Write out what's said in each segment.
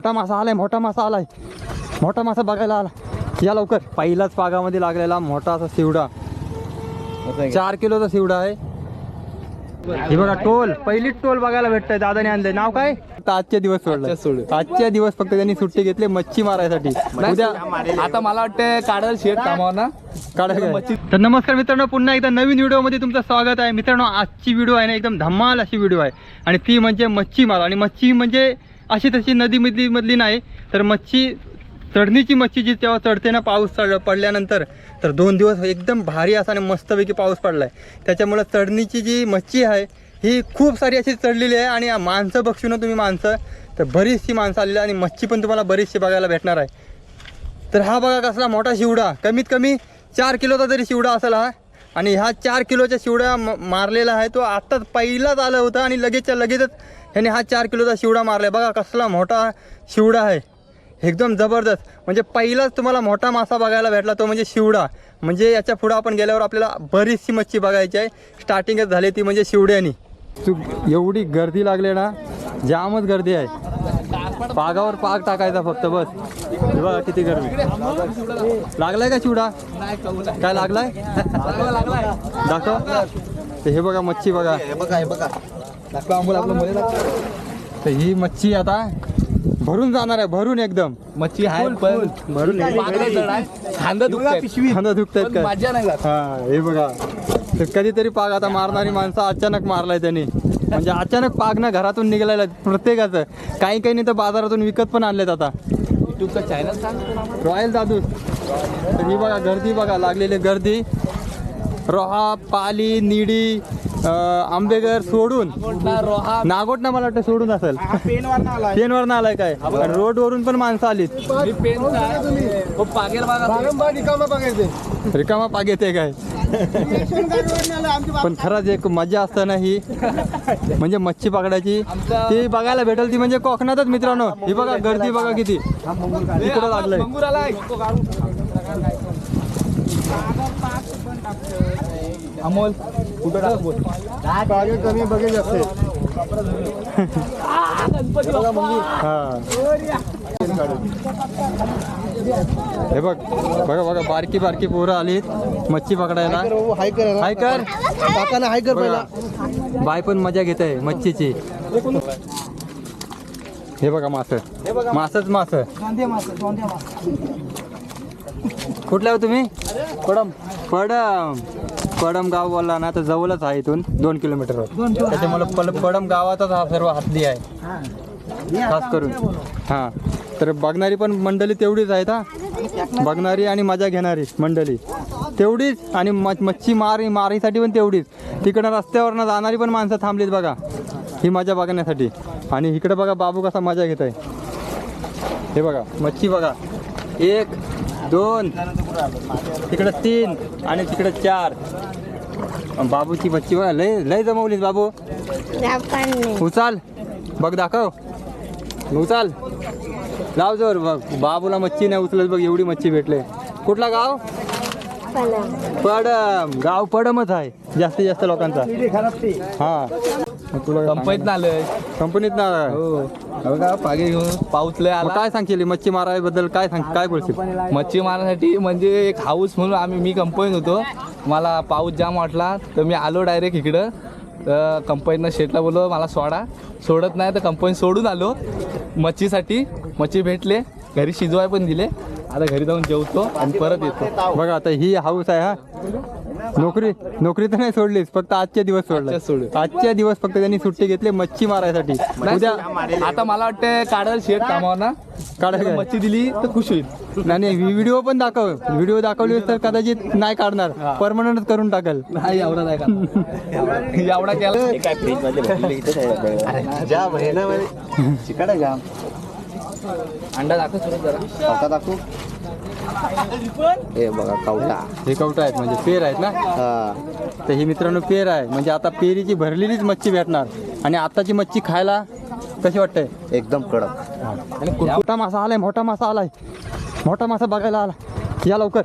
मोठा मासा आलाय मोठा मासा आलाय. मोठा मासा बघायला आला. या लवकर. पहिलाच पागामध्ये लागलेला मोठा असा शिवडा चार किलोचा शिवडा आहे. हे बघा टोल. पहिलीच टोल बघायला भेटतंय दादाने आणलंय. नाव काय? आजचे दिवस सोडलं. सोडलं. आजच्या दिवस फक्त त्यांनी सुट्टी घेतली मच्छी मारायसाठी. उद्या आता मला वाटतं काढल शेट कामावर ना. काढायला मच्छी- तर नमस्कार मित्रांनो पुन्हा एकदा नवीन व्हिडिओमध्ये तुमचं स्वागत आहे. मित्रांनो आजची व्हिडिओ आहे ना एकदम धमाल अशी व्हिडिओ आहे. आणि ती म्हणजे मच्छीमार आणि मच्छी म्हणजे अशी तशी नदीमधली मधली नाही तर मच्छी चढणीची मच्छी जी तेव्हा चढते ना पाऊस चढ पडल्यानंतर तर दोन दिवस एकदम भारी असा आणि मस्तपैकी पाऊस पडला आहे त्याच्यामुळं चढणीची जी मच्छी आहे ही खूप सारी अशी चढलेली आहे आणि माणसं बघशू ना तुम्ही माणसं तर बरीचशी माणसं आलेली आहे आणि मच्छी पण तुम्हाला बरीचशी बघायला भेटणार आहे. तर हा बघा कसला मोठा शिवडा कमीत कमी चार किलोचा तरी शिवडा असेल हा आणि ह्या चार किलोच्या शिवडा म- मारलेला आहे तो आत्ताच पहिलाच आला होता आणि लगेचच्या लगेचच ह्याने हा चार किलोचा शिवडा मारला बघा कसला मोठा शिवडा आहे. एकदम जबरदस्त. म्हणजे पहिलाच तुम्हाला मोठा मासा बघायला भेटला तो म्हणजे शिवडा. म्हणजे याच्या पुढं आपण गेल्यावर आपल्याला बरीचशी मच्छी बघायची आहे. स्टार्टिंगच झाली ती म्हणजे शिवड्यानी. तू एवढी गर्दी लागली ना जामच गर्दी आहे. पागावर पाग टाकायचा फक्त बस. हे बघा किती गर्दी लागलाय का चिवडा? काय लागलाय? दाखव. ते हे बघा मच्छी बघा. तर ही मच्छी आता भरून जाणार आहे भरून एकदम. मच्छी आहे पण भरून. खांदं मजा नाही जात हा हे बघा. तर कधीतरी पाग आता मारणारी माणसं अचानक मारलाय त्यांनी. म्हणजे अचानक पाग ना घरातून निघालेला प्रत्येकाचं. काही काही नाही तर बाजारातून विकत पण आणलेत आता. युट्यूबचा चॅनल सांग. रॉयल दादू. तर ही बघा गर्दी बघा लागलेली गर्दी. रोहा पाली निडी अं, आंबेघर सोडून. नागोट ना मला वाटतं सोडून असेल. पेनवर आलाय. काय? रोड वरून पण माणसं आलीत. बागा रिकामा पाग येते काय? पण खरंच एक मजा असताना ही म्हणजे मच्छी पकडायची. ती बघायला भेटेल ती म्हणजे कोकणातच मित्रांनो. ही बघा गर्दी बघा किती. इकडं लागलंय. मंगूर आलाय अमोल कुठं टाक बोल? कमी बघेल असते. हा. हे बघ बघा बघा बारकी बारकी पोरं आलीत मच्छी पकडायला. हाय कर हाय कर काकाना हाय कर पहिला बाय पण मजा घेत आहे मच्छीची. हे बघा मास. मासच मास. कुठल्या हो तुम्ही? पडम. पडम. पडम गाव बोलला ना तर जवळच आहे इथून दोन किलोमीटरवर त्याच्यामुळे पल पडम गावातच हा सर्व हातली आहे. खास करून. हां. तर बघणारी पण मंडळी तेवढीच आहेत हा. बघणारी आणि मजा घेणारी मंडळी. तेवढीच आणि मच्छी मारी मारीसाठी पण तेवढीच. तिकडं रस्त्यावरनं जाणारी पण माणसं थांबलीत बघा ही मजा बघण्यासाठी. आणि इकडे बघा बाबू कसा मजा घेत आहे हे बघा मच्छी बघा. एक दोन तिकडं तीन आणि तिकडं चार. बाबूची मच्छी बघा लय लय जमवलीत बाबू. उचाल. बघ दाखव. उचाल. लाव जोर बघ. बाबूला मच्छी नाही उचलत बघ एवढी मच्छी भेटले. कुठला गाव? पडम. गाव पडमच आहे जास्तीत जास्त लोकांचा. हा. तुला कंपनीत आलोय कंपनीत ना हो. बघा पागे घेऊन पाऊस लय आला. काय सांगशील मच्छी मारायबद्दल काय सांग काय बोलशील? मच्छी मारण्यासाठी म्हणजे एक हाऊस म्हणून आम्ही मी कंपनीत होतो. मला पाऊस जाम वाटला तर मी आलो डायरेक्ट इकडं. तर कंपनीनं शेटला बोललो मला सोडा. सोडत नाही तर कंपनी सोडून आलो. मच्छीसाठी मच्छी भेटले. घरी शिजवाय पण दिले. आता घरी जाऊन जेवतो आणि परत येतो. बघा आता ही हाऊस आहे हा. नोकरी नोकरी तर नाही सोडलीस फक्त आजचे दिवस सोडले. आजच्या सोडले. आजच्या दिवस फक्त त्यांनी सुट्टी घेतली मच्छी मारायसाठी. उद्या आता मला वाटतं काढल शेट कामावर ना. काढायला काय? मच्छी दिली तर खुश होईल. नाही व्हिडिओ पण दाखव. व्हिडिओ दाखवली तर कदाचित नाही काढणार. परमनंट करून टाकल. नाही एवढा नाही एवढा केला. अंडा दाखव जरा. दाखवू. हे बघा कावटा. हे कवटा आहेत म्हणजे पेर आहेत ना? हा. तर ही मित्रांनो पेर आहे. म्हणजे आता पेरीची भरलेलीच मच्छी भेटणार. आणि आताची मच्छी खायला कशी वाटते एकदम कडक. आणि मोठा मासा आलाय? मोठा मासा आलाय. मोठा मासा बघायला आला. या लवकर.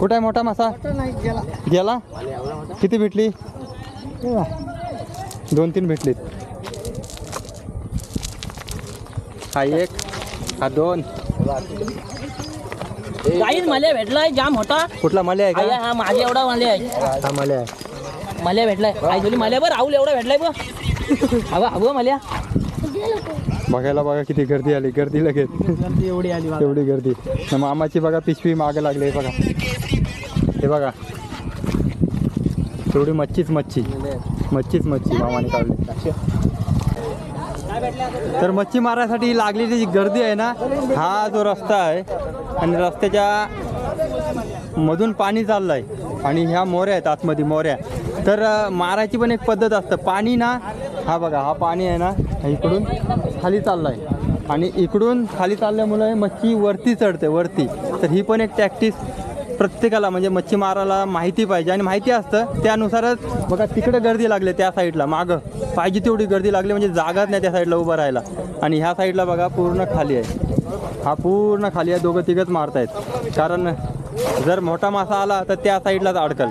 कुठे आहे मोठा मासा? गेला. किती भेटली? दोन तीन भेटलीत. हा एक हा दोन. काहीच मल्या भेटलाय जाम होता. कुठला मले आहे आया का हा माझे एवढा मल्या आहे. हा मले आहे. मल्या भेटलाय. आई तुली मल्या बरं राहुल एवढा भेटलाय बघ. हवा हवं मल्या बघायला बघा किती गर्दी आली गर्दी लगेच. एवढी आली एवढी गर्दी. न मामाची बघा पिशवी मागे लागली हे बघा. हे बघा. तेवढी मच्छीच मच्छी. मच्छीच मच्छी मामाने काढली. तर मच्छी मारायसाठी लागलेली जी गर्दी आहे ना हा जो रस्ता आहे आणि रस्त्याच्या मधून पाणी चाललं आहे आणि ह्या मोऱ्या आहेत आतमध्ये मोऱ्या. तर मारायची पण एक पद्धत असतं. पाणी ना हा बघा हा पाणी आहे ना इकडून खाली चाललं आहे आणि इकडून खाली चालल्यामुळे मच्छी वरती चढते वरती. तर ही पण एक टॅक्टिस प्रत्येकाला म्हणजे मच्छीमाराला माहिती पाहिजे आणि माहिती असतं त्यानुसारच बघा तिकडे गर्दी लागली त्या साईडला. मागं पाहिजे तेवढी गर्दी लागली म्हणजे जागाच नाही त्या साईडला उभं राहायला. आणि ह्या साईडला बघा पूर्ण खाली आहे. हा पूर्ण खाली आहे. दोघं तिघंच मारतायत. कारण जर मोठा मासा आला तर त्या साईडलाच अडकल.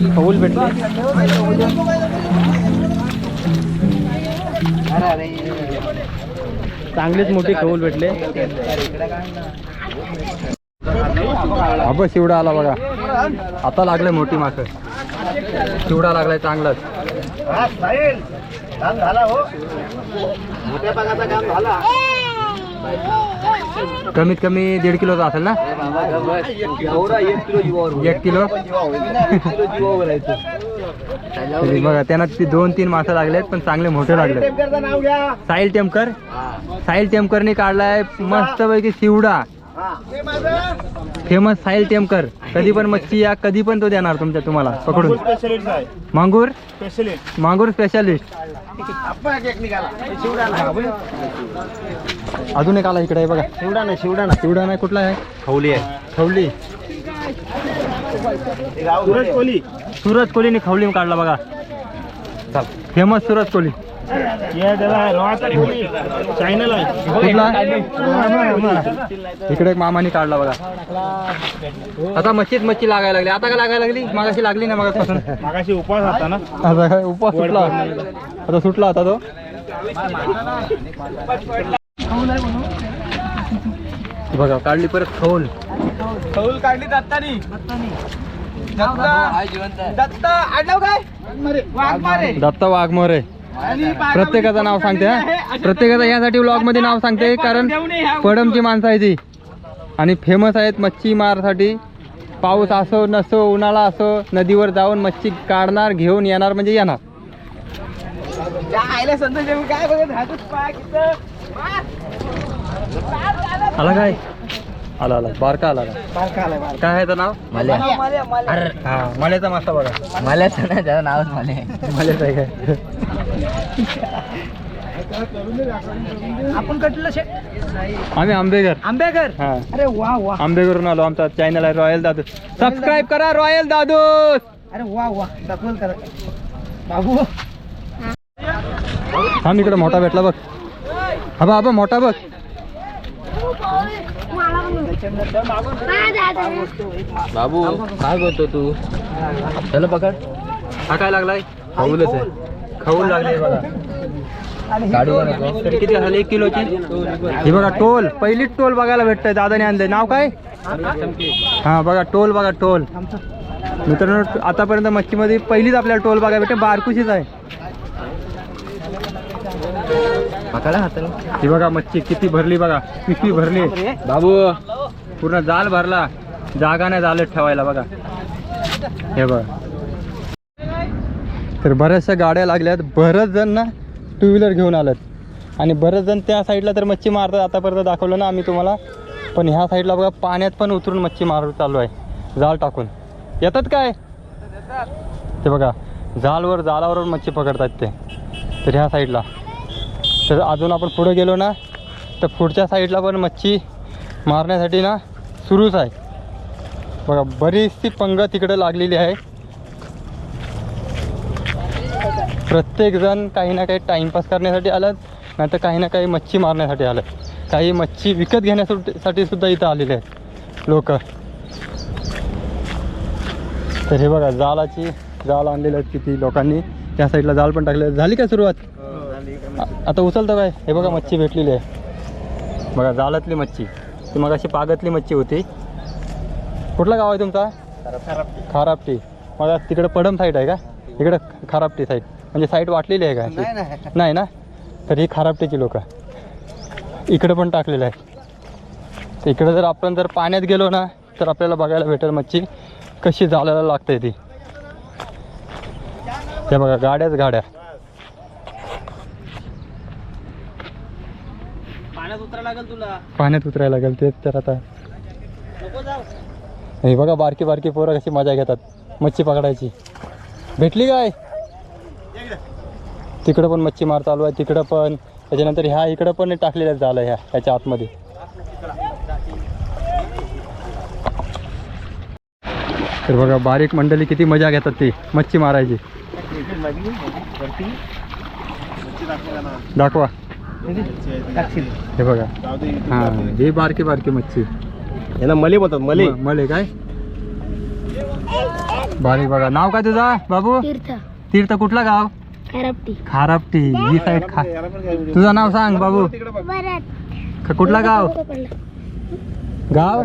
फौल भेटला. चांगलेच मोठे खौल भेटले. अबा शिवडा आला बघा. आता लागले मोठी मासं शिवडा लागलाय चांगलाच. झाला हो. मोठ्या काम झाला. कमीत कमी दीड किलोचा असेल ना? एक किलो? तरी बघा त्यांना ती दोन तीन मासे लागलेत पण चांगले मोठे लागले साहिल टेमकर? साहिल टेमकरने काढलाय मस्त पैकी शिवडा. फेमस साहिल टेमकर कधी पण मच्छी या कधी पण तो देणार तुमच्या तुम्हाला पकडून. स्पेशलिस्ट आहे. मांगूर? स्पेशलिस्ट मांगूर स्पेशालिस्ट अजून एक आला इकडे बघा. शिवडा ना शिवडा ना शिवडा नाही कुठला आहे? खवली आहे. खवली. सूरज कोली सूरज कोहलीने खवली काढला बघा. फेमस सूरज कोहली. इकडे एक मामाने काढला बघा. आता मच्छीच मच्छी लागायला लागली. आता का लागायला लागली? मागाशी लागली ना मागापासून मागाशी उपवास होता ना. आता काय उपवास सुटला? आता सुटला आता तो? बघा काढली परत खौल कौल काढली दत्तानी. दत्ता. आडनाव काय? वाघमारे दत्ता वाघमोरे. प्रत्येकाचं नाव सांगते हा. प्रत्येकाचं यासाठी मध्ये नाव सांगते कारण पडमची माणसं आहे ती आणि फेमस आहेत मच्छी मारसाठी. पाऊस असो नसो उन्हाळा असो नदीवर जाऊन मच्छी काढणार घेऊन येणार म्हणजे येणार. आला काय? आला आला. बारका आला. काय आहे नाव? माल्या. हा मल्याचा मासा बघा. मल्याचं नाही त्याचं नावच मले मल्याचा आहे काय? आपण कटलं शे आम्ही आंबेघर. आंबेकर हा. अरे वा वा. आंबेघरून आलो आमचा चॅनल आहे रॉयल दादू. सबस्क्राईब करा रॉयल दादू! अरे वा वा. दाखवल करा बाबू. हा इकडे मोठा भेटला बघ. हा आबा मोठा बघ. बाबू काय करतो तू? त्याला पकड. हा काय लागलाय? खाऊलच आहे. खाऊ लागले बघा. तरी किती झाले? एक किलोची? ही बघा टोल. पहिलीच टोल बघायला भेटतंय दादाने आणलंय. नाव काय? हा बघा टोल बघा टोल. मित्रांनो आतापर्यंत मच्छीमध्ये पहिलीच आपल्याला टोल बघायला भेटते. बारकुशीच आहे. ही बघा मच्छी किती भरली बघा. पिशवी भरली. बाबू. पूर्ण जाल भरला. जागा नाही जालत ठेवायला बघा. हे बघा. तर बऱ्याचशा गाड्या लागल्यात. बरंच जण ना टू व्हीलर घेऊन आलेत. आणि बरंच जण त्या साईडला तर मच्छी मारतात. आतापर्यंत दाखवलं ना आम्ही तुम्हाला. पण ह्या साईडला बघा पाण्यात पण उतरून मच्छी मारू चालू आहे. जाळ टाकून. येतात काय? ते बघा जालवर जालावर मच्छी पकडतात ते. तर ह्या साईडला तर अजून आपण पुढे गेलो ना तर पुढच्या साईडला पण मच्छी मारण्यासाठी ना सुरूच आहे. बघा बरीचशी पंग तिकडे लागलेली आहे. प्रत्येकजण काही ना काही टाईमपास करण्यासाठी आलं नाही तर काही ना काही मच्छी मारण्यासाठी आलं काही मच्छी विकत घेण्यासाठी साठी सुद्धा इथं आलेले आहेत लोक. तर हे बघा जालाची जाल आणलेले आहेत किती लोकांनी. त्या साईडला जाल पण टाकले झाली का सुरुवात? आता उचलतं काय? हे बघा मच्छी भेटलेली आहे. बघा जालातली मच्छी. ती मग अशी पागतली मच्छी होती. कुठला गाव आहे तुमचा? खारापटी. मग तिकडे पडम साईड आहे का? इकडे खारापटी साईड म्हणजे साईड वाटलेली आहे का अशी? नाही ना? तर ही खारापटीची लोक. इकडे पण टाकलेलं आहे. तर इकडे जर आपण जर पाण्यात गेलो ना तर आपल्याला बघायला भेटेल मच्छी कशी जालायला लागते ती. हे बघा गाड्याच गाड्या. पाण्यात उतरा लागेल तुला. पाण्यात उतरायला लागेल तेच तर आता. हे बघा बारकी बारकी पोरं कशी मजा घेतात. मच्छी पकडायची. भेटली काय? तिकडं पण मच्छी मार चालू आहे तिकडं पण. त्याच्यानंतर ह्या इकडं पण टाकलेल्या झालं ह्या ह्याच्या आतमध्ये. तर बघा बारीक मंडळी किती मजा घेतात ती मच्छी मारायची. दाखवा. हे बघा. हा ही बारकी बारकी मच्छी. यांना मले बोलतात मले. मले काय? बारीक बघा. नाव काय तुझा? बाबू? तीर्थ. तीर्थ कुठला गाव? खराबटी. खारापटी ही साईड खा. तुझं नाव सांग बाबू. ख- कुठला गाव? गाव?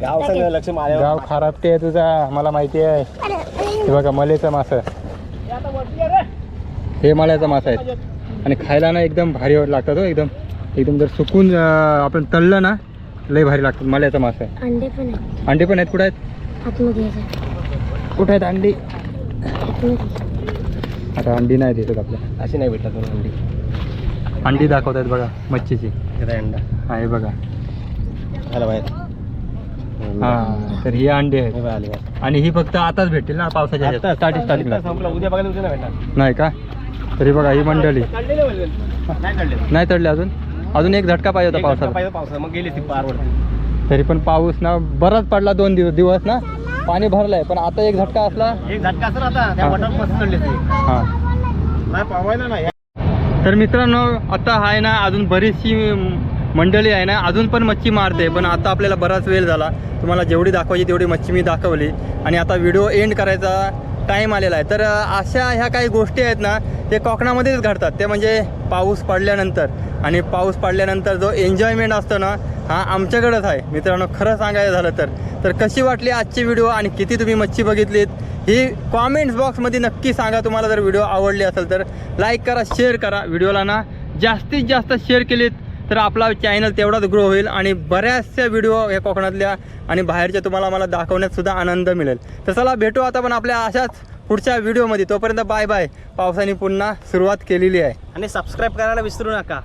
गाव संघ लक्ष मारे गाव खारापटी आहे तुझा मला माहिती आहे. हे बघा मलेचं मास हे मल्याचा मासा आहे आणि खायला ना एकदम भारी लागतात हो एकदम. एकदम जर सुकून अं, आपण तळलं ना लय भारी लागतात. मल्याचा मासा आहे. अंडे पण आहेत. अंडे पण आहेत कुठे आहेत? आतमध्ये कुठे आहेत अंडी? आतमध्ये. आता अंडी नाही दिसत आपल्या अशी नाही भेटला तुला अंडी. अंडी दाखवत आहेत बघा मच्छीची. अंडा. हा हे बघा. झालं बाहेर. हा तर ही अंडी हे आली बाहेर. आणि ही फक्त आताच भेटतील ना पावसाच्या आता स्टार्टिंग स्टार्टिंगला संपलं. उद्या बघायला उद्या नाही भेटणार. नाही का? तरी बघा ही मंडळी. काढलेले बोलले. नाही काढले नाही चढले अजून? अजून एक झटका पाहिजे होता पावसाचा. पाहिजे पावसा मग गेली ती तरी पण पाऊस ना बराच पडला दोन दिवस दिवस ना? पाणी भरलंय पण आता एक झटका असला एक झटका असं आता त्या. वॉटर मस्त चढले ते. हा. नाही पावायला नाही. तर मित्रांनो आता आहे ना अजून बरीचशी मंडळी आहे ना अजून पण मच्छी मारते पण आता आपल्याला बराच वेळ झाला. तुम्हाला जेवढी दाखवायची तेवढी मच्छी मी दाखवली. आणि आता व्हिडिओ एंड करायचा. टाईम आलेला आहे. तर अशा ह्या काही गोष्टी आहेत ना ते कोकणामध्येच घडतात. ते म्हणजे पाऊस पडल्यानंतर. आणि पाऊस पडल्यानंतर जो एन्जॉयमेंट असतो ना हा आमच्याकडंच आहे. मित्रांनो खरं सांगायचं झालं तर. तर कशी वाटली आजची व्हिडिओ आणि किती तुम्ही मच्छी बघितलीत? ही कॉमेंट्स बॉक्समध्ये नक्की सांगा. तुम्हाला जर व्हिडिओ आवडली असेल तर लाईक करा शेअर करा. व्हिडिओला ना जास्तीत जास्त शेअर केलीत. तर आपला चॅनल तेवढाच ग्रो होईल आणि बऱ्याचशा व्हिडिओ या कोकणातल्या आणि बाहेरच्या तुम्हाला मला दाखवण्यातसुद्धा आनंद मिळेल. तर चला भेटू आता पण आपल्या अशाच पुढच्या व्हिडिओमध्ये तोपर्यंत बाय बाय पावसाने पुन्हा सुरुवात केलेली आहे. आणि सबस्क्राईब करायला विसरू नका.